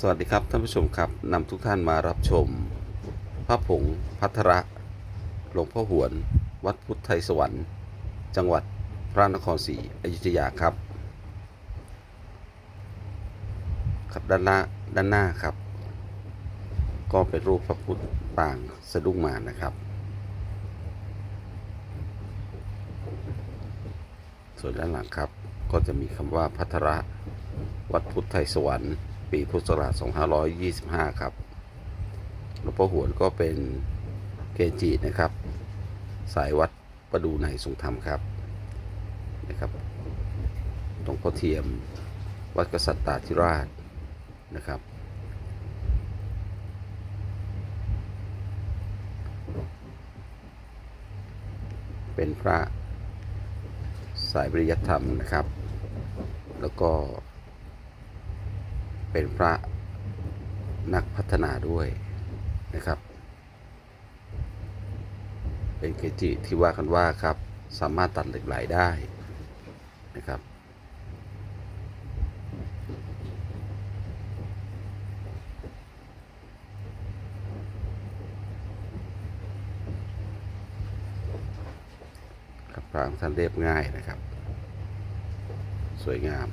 สวัสดีครับท่านผู้ชมครับนำทุกท่านมารับชม พระผงพัทระหลวงพ่อหวน วัดพุทธไทยสวรรค์ จังหวัดพระนครศรีอยุธยาครับครับด้านหน้าด้านหน้าครับ ก็เป็นรูปพระพุทธปางสะดุ้งมารนะครับ ส่วนด้านหลังครับก็จะมีคำว่าพัทระวัดพุทธไทยสวรรค์ ปีพุทธศักราช 2525 ครับหลวงพ่อหวนก็เป็นเกจินะครับ สายวัดประดูในทรงธรรมครับนะครับหลวงพ่อเทียมวัดกษัตริย์ตาธิราชนะครับ เป็นพระสายปริยัติธรรมนะครับ แล้วก็ เป็นพระนักพัฒนาด้วยนะครับ เป็นเกจิที่ว่ากันว่าครับ สามารถตัดเหล็กไหลได้นะครับครับพระองท่านเรียบง่ายนะครับ สวยงาม